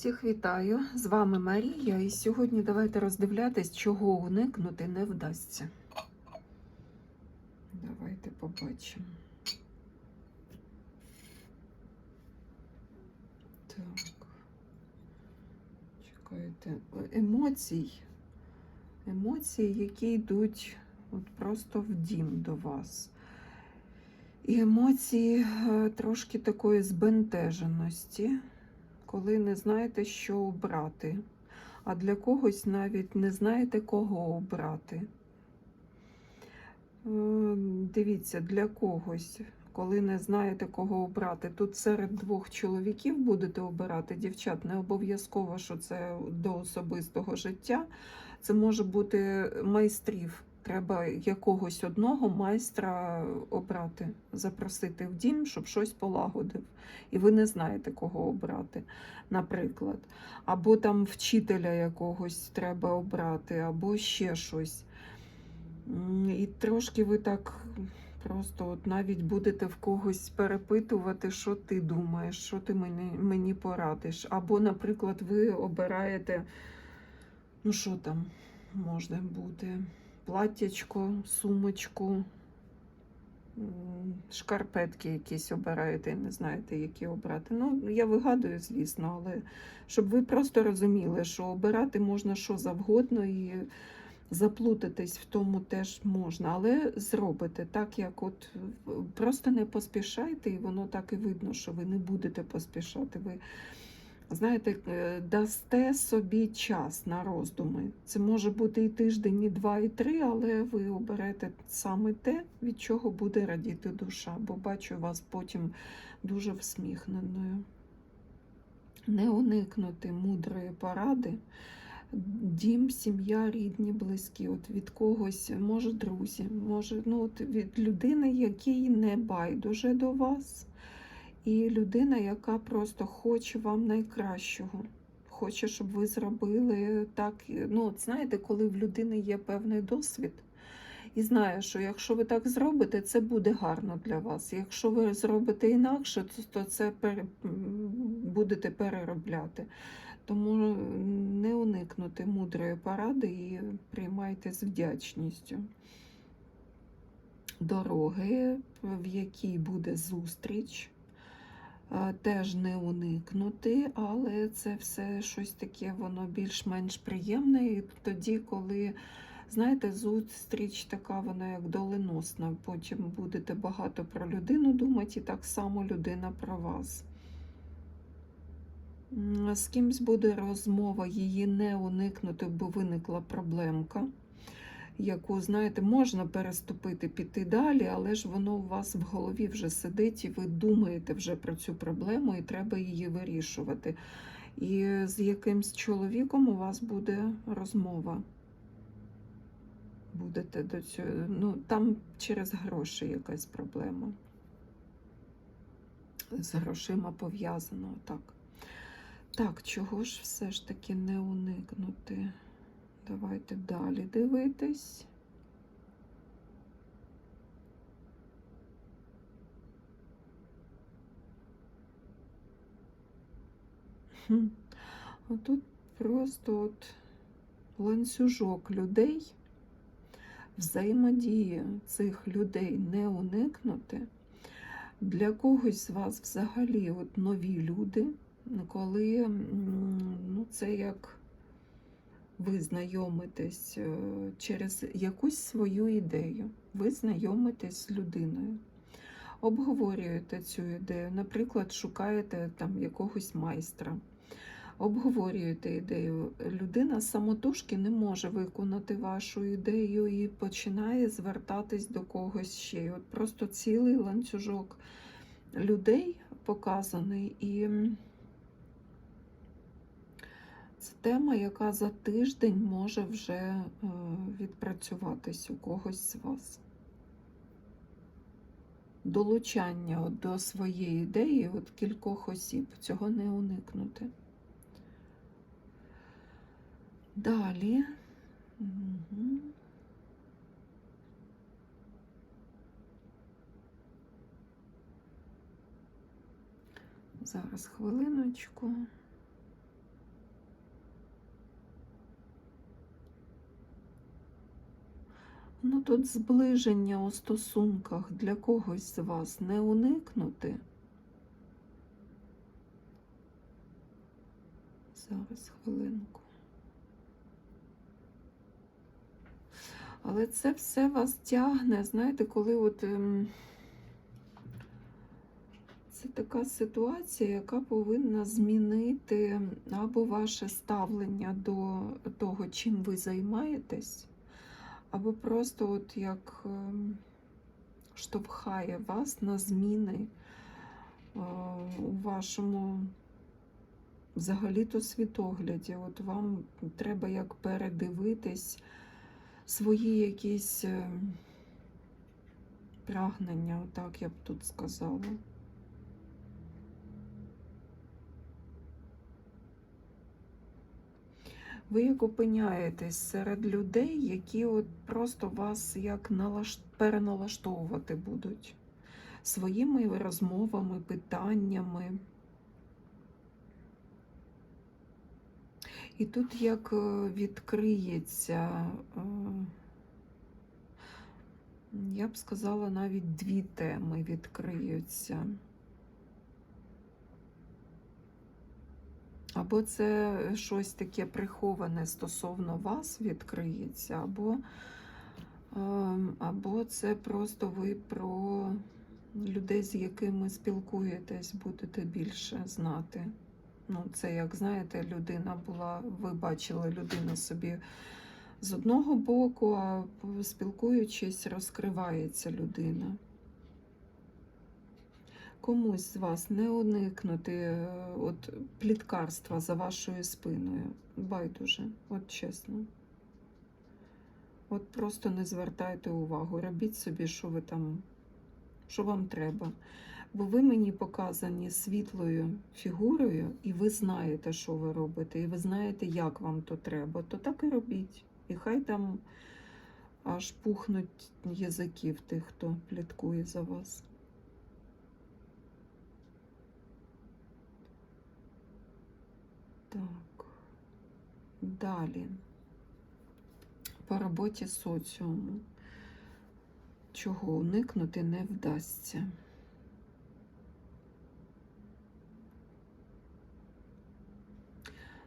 Всіх вітаю! З вами Марія, і сьогодні давайте роздивлятись, чого уникнути не вдасться. Давайте побачимо. Так. Чекайте. Емоцій. Емоції, які йдуть от просто в дім до вас. І емоції е, трошки такої збентеженості коли не знаєте, що обрати, а для когось навіть не знаєте, кого обрати. Е, Дивіться, для когось, коли не знаєте, кого обрати, тут серед двох чоловіків будете обирати дівчат, не обов'язково, що це до особистого життя. Це може бути майстрів. Треба якогось одного майстра обрати, запросити в дім, щоб щось полагодив. І ви не знаєте, кого обрати, наприклад. Або там вчителя якогось треба обрати, або ще щось. І трошки ви так просто от навіть будете в когось перепитувати, що ти думаєш, що ти мені, мені порадиш. Або, наприклад, ви обираєте, ну що там може бути, платтячко, сумочку, шкарпетки якісь обираєте, не знаєте, які обрати. Ну, я вигадую, звісно, але щоб ви просто розуміли, що обирати можна що завгодно і заплутатись в тому теж можна, але зробите так, як от просто не поспішайте, і воно так і видно, що ви не будете поспішати. Ви знаєте, е, дасте собі час на роздуми. Це може бути і тиждень, і два, і три, але ви оберете саме те, від чого буде радіти душа, бо бачу вас потім дуже всміхненою. Не уникнути мудрої поради. Дім, сім'я, рідні, близькі, от від когось, може, друзі, може, ну, от від людини, якій не байдуже до вас, і людина, яка просто хоче вам найкращого. Хоче, щоб ви зробили так. Ну, от знаєте, коли в людини є певний досвід, і знає, що якщо ви так зробите, це буде гарно для вас. Якщо ви зробите інакше, то- це пере- будете переробляти. Тому не уникнути мудрої поради і приймайте з вдячністю. Дороги, в якій буде зустріч, теж не уникнути, але це все щось таке, воно більш-менш приємне. І тоді, коли, знаєте, зустріч така, вона як доленосна. Потім будете багато про людину думати, і так само людина про вас. З кимсь буде розмова, її не уникнути, бо виникла проблемка, яку, знаєте, можна переступити, піти далі, але ж воно у вас в голові вже сидить, і ви думаєте вже про цю проблему, і треба її вирішувати. І з якимсь чоловіком у вас буде розмова. Будете до цього, ну, там через гроші якась проблема. З грошима пов'язано так. Так, чого ж все ж таки не уникнути? Давайте далі дивитись. Хм. Отут просто от ланцюжок людей, взаємодії цих людей не уникнути. Для когось з вас взагалі от нові люди, коли ну, це як ви знайомитесь е, через якусь свою ідею, ви знайомитесь з людиною, обговорюєте цю ідею, наприклад, шукаєте там якогось майстра. Обговорюєте ідею. Людина самотужки не може виконати вашу ідею і починає звертатись до когось ще. От просто цілий ланцюжок людей показаний. І це тема, яка за тиждень може вже е, відпрацюватись у когось з вас. Долучання до своєї ідеї от кількох осіб. Цього не уникнути. Далі. Мгм. Зараз хвилиночку. Тут зближення у стосунках для когось з вас не уникнути. Зараз хвилинку. Але це все вас тягне, знаєте, коли от ем, це така ситуація, яка повинна змінити або ваше ставлення до того, чим ви займаєтесь, або просто от як ем, штовхає вас на зміни е, у вашому взагалі-то світогляді. От вам треба як передивитись свої якісь е, прагнення, отак я б тут сказала. Ви як опиняєтесь серед людей, які от просто вас як налаш... переналаштовувати будуть своїми розмовами, питаннями. І тут як е, відкриється, е, я б сказала, навіть дві теми відкриються. Або це щось таке приховане стосовно вас відкриється, або, ем, або це просто ви про людей, з якими спілкуєтесь, будете більше знати. Ну, це, як знаєте, людина була, ви бачили людину собі з одного боку, а спілкуючись, розкривається людина. Комусь з вас не уникнути е, от, пліткарства за вашою спиною. Байдуже, от чесно. От просто не звертайте увагу, робіть собі, що ви там, що вам треба. Бо ви мені показані світлою фігурою, і ви знаєте, що ви робите, і ви знаєте, як вам то треба, то так і робіть. І хай там аж пухнуть язики в тих, хто пліткує за вас. Так, далі. По роботі соціуму. Чого уникнути не вдасться.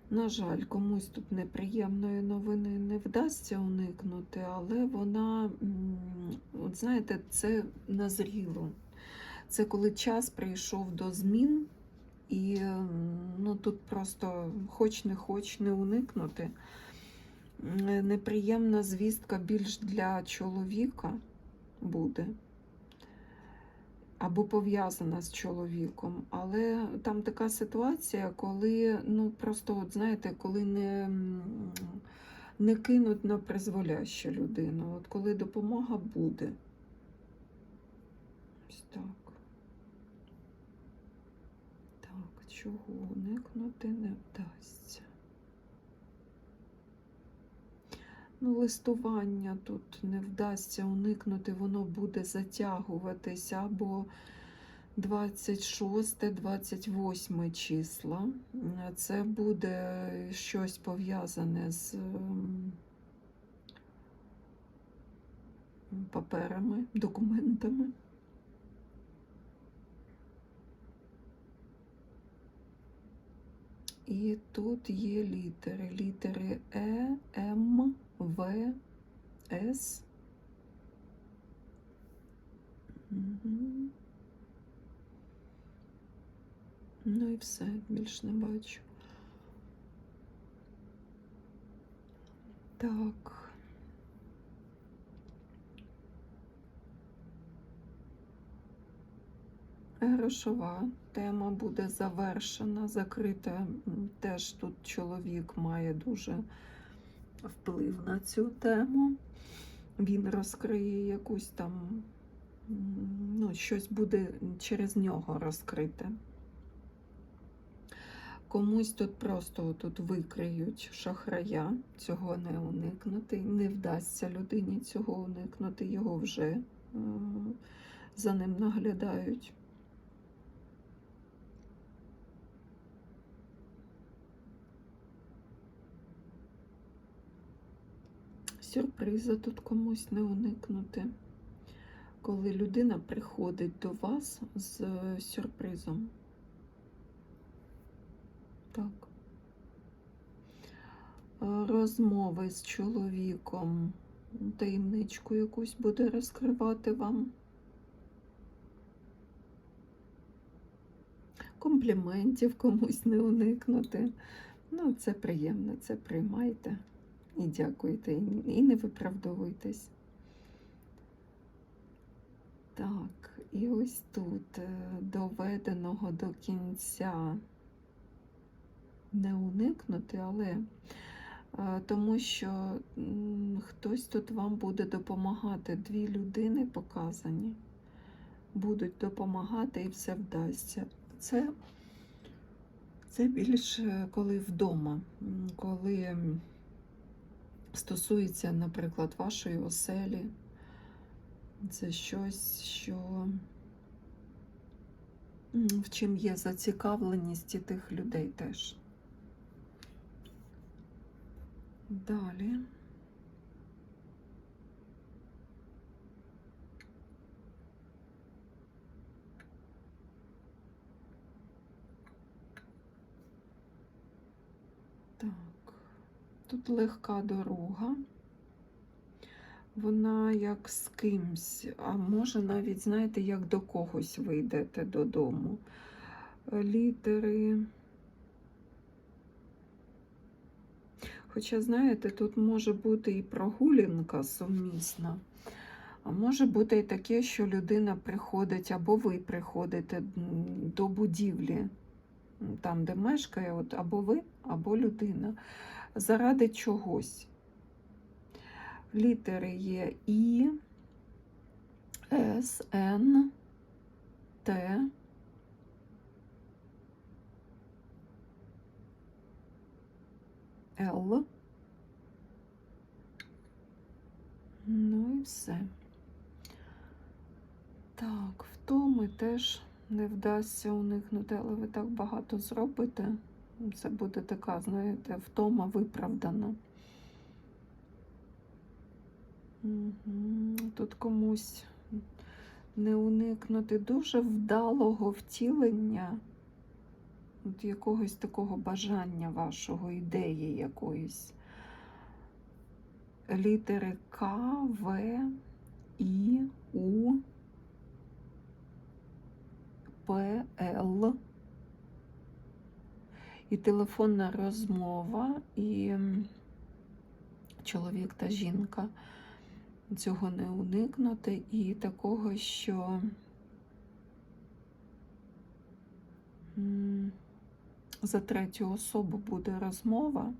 На жаль, комусь тут неприємної новини не вдасться уникнути, але вона, от знаєте, це назріло. Це коли час прийшов до змін, і ну, тут просто хоч не хоч не уникнути. Неприємна звістка більш для чоловіка буде або пов'язана з чоловіком. Але там така ситуація, коли, ну просто, от знаєте, коли не не кинуть на призволяще людину. От коли допомога буде. Ось так. Так, чого уникнути не вдасться. Ну, листування тут не вдасться уникнути, воно буде затягуватися або 26-28 числа. Це буде щось пов'язане з паперами, документами. І тут є літери. Літери Е, М. В, С. Угу. Ну і все, більш не бачу. Так. Грошова тема буде завершена, закрита. Теж тут чоловік має дуже вплив на цю тему. Він розкриє якусь там, ну, щось буде через нього розкрите. Комусь тут просто тут викриють шахрая, цього не уникнути. Не вдасться людині цього уникнути, його вже е за ним наглядають. Сюрприза тут комусь не уникнути. Коли людина приходить до вас з сюрпризом. Так. Е, Розмови з чоловіком, таємничку якусь буде розкривати вам. Компліментів комусь не уникнути. Ну, це приємно, це приймайте і дякуйте, і- не виправдовуйтесь. Так, і ось тут е, доведеного до кінця не уникнути, але е, тому що хтось тут вам буде допомагати. Дві людини показані, будуть допомагати і все вдасться. Це, це більше коли вдома, коли стосується, наприклад, вашої оселі. Це щось, що в чим є зацікавленість і тих людей теж. Далі. Так, тут легка дорога. Вона як з кимсь, а може навіть, знаєте, як до когось ви йдете додому. Літери. Хоча, знаєте, тут може бути і прогулянка сумісна, а може бути і таке, що людина приходить, або ви приходите до будівлі, там, де мешкає, от, або ви, або людина, заради чогось. Літери є І, С, Н, Т, Л. Ну і все. Так, втоми теж не вдасться уникнути, але ви так багато зробите. Це буде така, знаєте, втома виправдана. Тут комусь не уникнути дуже вдалого втілення от якогось такого бажання вашого, ідеї якоїсь. Літери К, В, І, У, П, Л. І телефонна розмова, і чоловік та жінка цього не уникнути, і такого, що за третю особу буде розмова.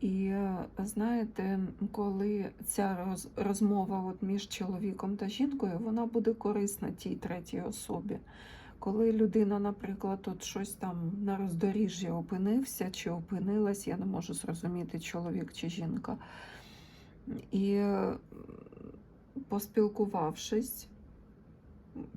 І знаєте, коли ця роз, розмова от між чоловіком та жінкою, вона буде корисна тій третій особі. Коли людина, наприклад, от щось там на роздоріжжі опинився чи опинилась, я не можу зрозуміти, чоловік чи жінка. І поспілкувавшись,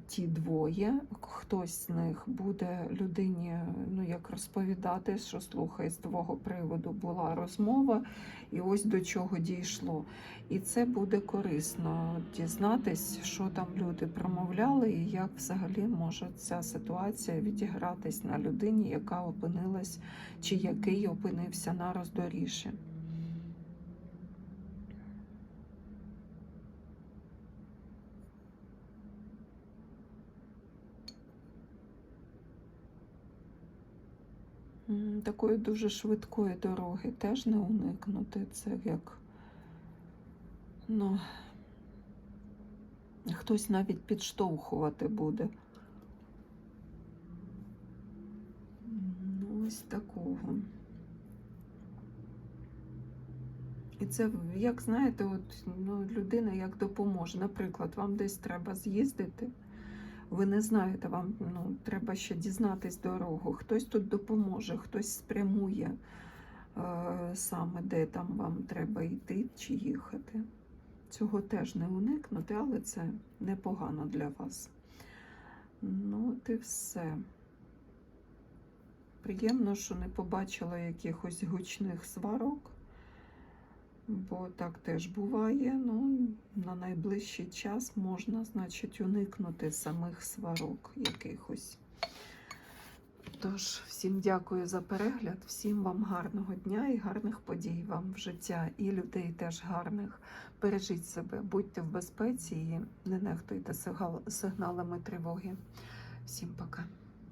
ті двоє, хтось з них буде людині ну, як розповідати, що слухай, з твого приводу була розмова, і ось до чого дійшло. І це буде корисно дізнатись, що там люди промовляли, і як взагалі може ця ситуація відігратись на людині, яка опинилась чи який опинився на роздоріжжі. Такої дуже швидкої дороги теж не уникнути. Це як ну, хтось навіть підштовхувати буде. Ну, ось такого. І це, як знаєте, от, ну, людина як допоможе. Наприклад, вам десь треба з'їздити. Ви не знаєте, вам ну, треба ще дізнатись дорогу. Хтось тут допоможе, хтось спрямує е, саме, де там вам треба йти чи їхати. Цього теж не уникнути, але це непогано для вас. Ну, от і все. Приємно, що не побачила якихось гучних сварок. Бо так теж буває. Ну, на найближчий час можна, значить, уникнути самих сварок якихось. Тож, всім дякую за перегляд, всім вам гарного дня і гарних подій вам в життя, і людей теж гарних. Бережіть себе, будьте в безпеці і не нехтуйте сигналами тривоги. Всім пока.